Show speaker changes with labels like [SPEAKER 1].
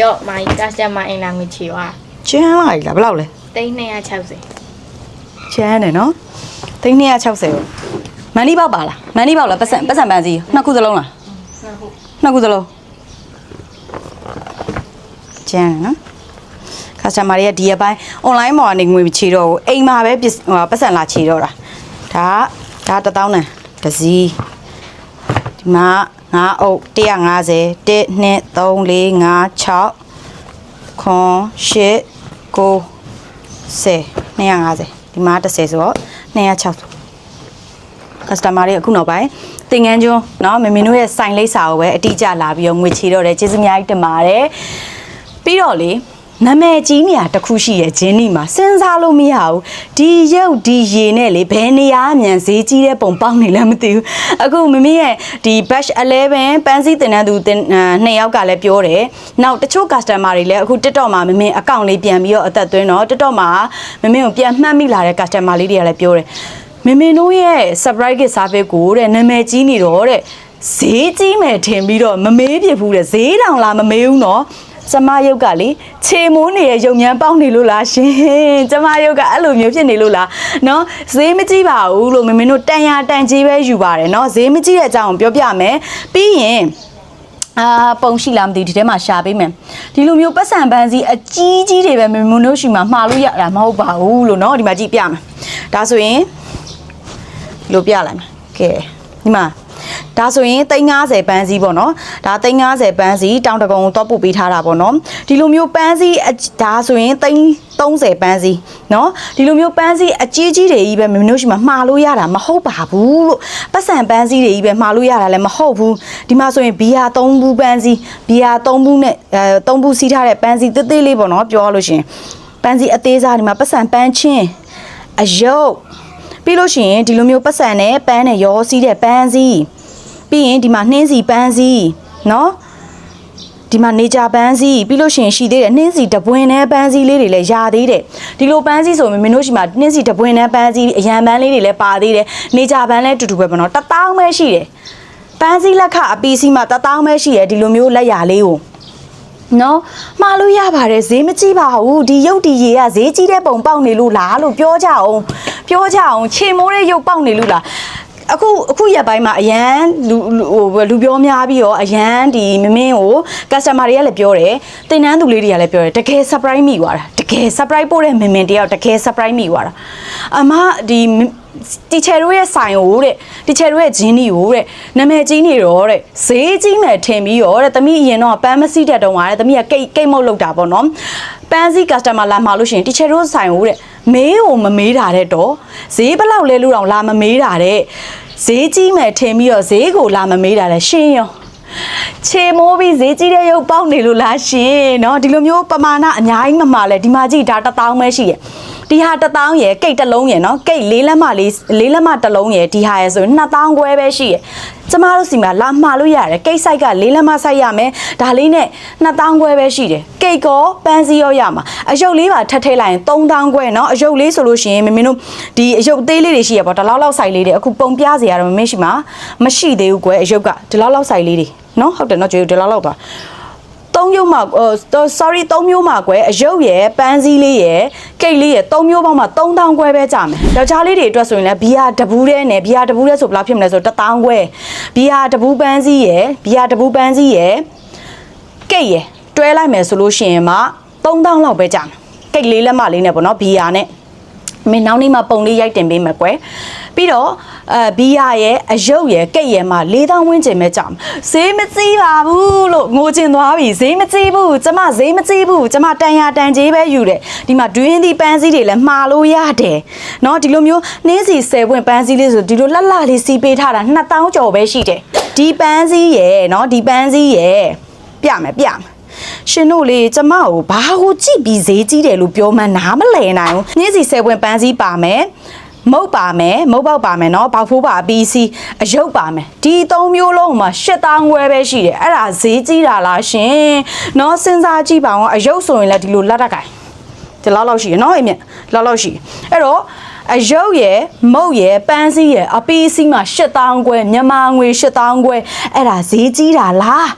[SPEAKER 1] ရော့မိုင်းကစတမာအင်လာငွေချီွာ
[SPEAKER 2] ကျန်းလာပြီလားဘယ်လောက်လဲ
[SPEAKER 1] 3260
[SPEAKER 2] ကျန်းတယ်နော်သိန်း260ကိုမန်ဒီပေါက်ပါလားမန်ဒီပေါက်လားပတ်စံပတ်စံပန်းစီနှစ်ခုစလုံးလားနှစ်ခုစလုံးကျန်းတယ်နော် customer တွေကဒီအပိုင်း online မှာနေငွေမချေတော့ဘူးအိမ်မှာပဲပစ္စဟိုပတ်စံလာချေတော့တာဒါကဒါ1000တန်တစ်စီးဒီမှာ 9အုပ်150 1 2 3 4 5 6ခွန်8 9 10 250ဒီမှာ30ဆိုတော့260 customer တွေအခုနောက်ပိုင်းသင်ငန်းကျွန်းเนาะမမင်းတို့ရဲ့စိုင်လိပ်စာကိုပဲအတိအကျလာပြီးတော့ငွေချေတော့တယ်ကျေးဇူးအများကြီးတင်ပါတယ်ပြီးတော့လေ နာမည်ကြီးနေရတစ်ခုရှိရဲ့ဂျင်းနီမှာစဉ်းစားလို့မရဘူးဒီရုပ်ဒီရေနဲ့လေဘယ်နေရာအမြန်ဈေးကြီးတဲ့ပုံပေါက်နေလဲမသိဘူးအခုမမရဲ့ဒီ batch 11ပန်းစည်းတင်တဲ့သူတင်အာနှစ်ယောက်ကလည်းပြောတယ်နောက်တချို့ customer တွေလည်းအခု TikTok မှာမမင်းအကောင့်လေးပြန်ပြီးတော့အသက်သွင်းတော့ TikTok မှာမမင်းကိုပြန်မှတ်မိလာတဲ့ customer လေးတွေကလည်းပြောတယ်မမေတို့ရဲ့ surprise gift service ကိုတဲ့နာမည်ကြီးနေတော့တဲ့ဈေးကြီးမယ်ထင်ပြီးတော့မမေးပြဘူးတဲ့ဈေးတောင်လာမမေးဘူးနော် ကျမရုပ်ကလေခြေမိုးနေရဲ့ရုံမြန်ပေါက်နေလို့လားရှင်ကျမရုပ်ကအဲ့လိုမျိုးဖြစ်နေလို့လားနော်ဈေးမကြီးပါဘူးလို့မမေတို့တန်ရတန်ကြီးပဲယူပါတယ်နော်ဈေးမကြီးတဲ့အကြောင်းကိုပြောပြမယ်ပြီးရင်အာပုံရှိလားမသိဘူးဒီထဲမှာရှာပေးမယ်ဒီလိုမျိုးပတ်စံပန်းစီအကြီးကြီးတွေပဲမမေတို့ရှိမှမှာလို့ရတာမဟုတ်ပါဘူးလို့နော်ဒီမှာကြည့်ပြမယ်ဒါဆိုရင်လို့ပြလိုက်မယ်ကဲဒီမှာ ဒါဆိုရင်350ပန်းစည်းပေါ့နော်ဒါ350ပန်းစည်းတောင်တကုံကိုတော့ပို့ပေးထားတာပေါ့နော်ဒီလိုမျိုးပန်းစည်းအဒါဆိုရင်330ပန်းစည်းနော်ဒီလိုမျိုးပန်းစည်းအကြီးကြီးတွေကြီးပဲမင်းတို့ရှိမှာမှားလို့ရတာမဟုတ်ပါဘူးလို့ပတ်စံပန်းစည်းတွေကြီးပဲမှားလို့ရတာလည်းမဟုတ်ဘူးဒီမှာဆိုရင်ဘီယာ3ဘူးပန်းစည်းဘီယာ3ဘူးနဲ့အဲ3ဘူးစီးထားတဲ့ပန်းစည်းသေးသေးလေးပေါ့နော်ပြောရလို့ရှရင်ပန်းစည်းအသေးစားဒီမှာပတ်စံပန်းချင်းအယုတ်ပြီးလို့ရှိရင်ဒီလိုမျိုးပတ်စံနဲ့ပန်းနဲ့ရောစီးတဲ့ပန်းစည်း ပြီးရင်ဒီမှာနှင်းစီပန်းစည်းเนาะဒီမှာနေကြပန်းစည်းပြီးလို့ရှိရင်ရှိသေးတယ်နှင်းစီတပွင်နဲ့ပန်းစည်းလေးတွေလည်းရာသေးတယ်ဒီလိုပန်းစည်းဆိုရင်မင်းတို့ရှိမှာနှင်းစီတပွင်နဲ့ပန်းစည်းအရန်ပန်းလေးတွေလည်းပါသေးတယ်နေကြပန်းလည်းတူတူပဲပေါ့နော်တစ်တောင်းပဲရှိတယ်ပန်းစည်းလက်ခအပီးစီမှာတစ်တောင်းပဲရှိတယ်ဒီလိုမျိုးလက်ရာလေးကို နော်မှားလို့ရပါတယ်ဈေးမကြီးပါဘူးဒီရုပ်ဒီရေကဈေးကြီးတဲ့ပုံပေါက်နေလို့လားလို့ပြောကြအောင်ပြောကြအောင်ခြေမိုးတဲ့ရုပ်ပေါက်နေလို့လား အခုအခုရက်ပိုင်းမှာအရန်လူလူဟိုလူပြောများပြီးတော့အရန်ဒီမမင်းကို customer တွေကလည်းပြောတယ်တင်နန်းသူလေးတွေကလည်းပြောတယ်တကယ် surprise မိသွားတာတကယ် surprise ပို့တဲ့မမင်းတယောက်တကယ် surprise မိသွားတာအမဒီတီချယ်တို့ရဲ့ဆိုင်ကိုတဲ့တီချယ်တို့ရဲ့ဂျင်းနီကိုတဲ့နာမည်ကြီးနေတော့တဲ့ဈေးကြီးမယ်ထင်ပြီးတော့တဲ့သမီးအရင်တော့ပန်းမစီတဲ့တုန်းကတဲ့သမီးကကိတ်ကိတ်မုတ်လောက်တာပေါ့နော်ပန်းစီ customer လာမှာလို့ရှိရင်တီချယ်တို့ဆိုင်ကိုတဲ့ မေးကိုမမေးတာတဲ့တော့ဈေးဘယ်လောက်လဲလို့တော့လာမမေးတာတဲ့ဈေးကြီးမယ်ထင်ပြီးတော့ဈေးကိုလာမမေးတာတဲ့ရှင်းရော ခြေမိုးပြီးဈေးကြီးတဲ့ရုပ်ပေါက်နေလို့လားရှင်เนาะဒီလိုမျိုးပမာဏအများကြီးမမှာလဲဒီမှာကြည့်ဒါတစ်တောင်းပဲရှိရယ် ဒီဟာတစ်တောင်းရယ်ကိတ်တစ်လုံးရယ်เนาะကိတ်လေးလက်မလေးလေးလက်မတစ်လုံးရယ်ဒီဟာရယ်ဆိုရင်နှစ်တောင်းခွဲပဲရှိရယ်ကျမတို့စီမှာလာမှာလို့ရတယ်ကိတ်ဆိုင်ကလေးလက်မဆိုင်ရမယ်ဒါလေးနဲ့နှစ်တောင်းခွဲပဲရှိတယ်ကိတ်ကောပန်းစည်းရောရမှာအယုတ်လေးပါထပ်ထည့်လိုက်ရင်သုံးတောင်းခွဲเนาะအယုတ်လေးဆိုလို့ရှိရင်မမင်းတို့ဒီအယုတ်သေးလေးတွေရှိရပေါ့ဒီလောက်လောက်ဆိုင်လေးတွေအခုပုံပြစေရတော့မင်းရှိမှာမရှိသေးဘူးကွယ်အယုတ်ကဒီလောက်လောက်ဆိုင်လေးတွေ နော်ဟုတ်တယ်နော်ကျွေးဒီလောက်လောက်ပါ သုံးမျိုးမှာဟို sorry သုံးမျိုးမှာကွယ်အယုတ်ရယ်ပန်းစည်းလေးရယ်ကိတ်လေးရယ်သုံးမျိုးပေါင်းမှာ3000ခွဲပဲကြာမယ်ယောက်ျားလေးတွေအတွက်ဆိုရင်လည်းဘီယာတဘူးတဲ့နဲ့ဘီယာတဘူးတဲ့ဆိုဘယ်လောက်ဖြစ်မလဲဆို1000ခွဲဘီယာတဘူးပန်းစည်းရယ်ဘီယာတဘူးပန်းစည်းရယ်ကိတ်ရယ်တွဲလိုက်မယ်ဆိုလို့ရှိရင်မှ3000လောက်ပဲကြာမယ်ကိတ်လေးလက်မလေးနဲ့ပေါ့နော်ဘီယာနဲ့ မင်းနောက်နေ့မှပုံလေးရိုက်တင်ပေးမယ်ကွယ်ပြီးတော့အဲဘီယာရဲ့အယုတ်ရဲ့ကိတ်ရဲ့မှာ၄တောင်းဝန်းကျင်ပဲကြာမှာဈေးမကြီးပါဘူးလို့ငိုချင်သွားပြီဈေးမကြီးဘူးကျမဈေးမကြီးဘူးကျမတန်ရတန်ကြီးပဲယူတယ်ဒီမှာဒွင်းသီးပန်းစည်းတွေလည်းမှားလို့ရတယ်เนาะဒီလိုမျိုးနှင်းစီ10ပွင့်ပန်းစည်းလေးဆိုဒီလိုလှလှလေးစီးပေးထားတာ2000ကျော်ပဲရှိတယ်ဒီပန်းစည်းရဲ့เนาะဒီပန်းစည်းရဲ့ပြမယ်ပြမယ် ရှင်တို့လေကျမကိုဘာကိုကြည့်ပြီးဈေးကြီးတယ်လို့ပြောမှနားမလည်နိုင်ဘူးနှင်းစီဆယ်ဝင်ပန်းစည်းပါမယ်မုတ်ပါမယ်မုတ်ပေါက်ပါမယ်နော်ပေါက်ဖိုးပါအပီးစီအယုတ်ပါမယ်ဒီသုံးမျိုးလုံးမှာ၈တောင်းခွဲပဲရှိတယ်အဲ့ဒါဈေးကြီးတာလားရှင်နော်စဉ်းစားကြည့်ပါအောင်အယုတ်ဆိုရင်လည်းဒီလိုလက်တက်ကင်ဒီလောက်လောက်ရှိရနော်အိမ်မြက်လောက်လောက်ရှိအဲ့တော့အယုတ်ရယ်မုတ်ရယ်ပန်းစည်းရယ်အပီးစီမှာ၈တောင်းခွဲမြန်မာငွေ၈တောင်းခွဲအဲ့ဒါဈေးကြီးတာလား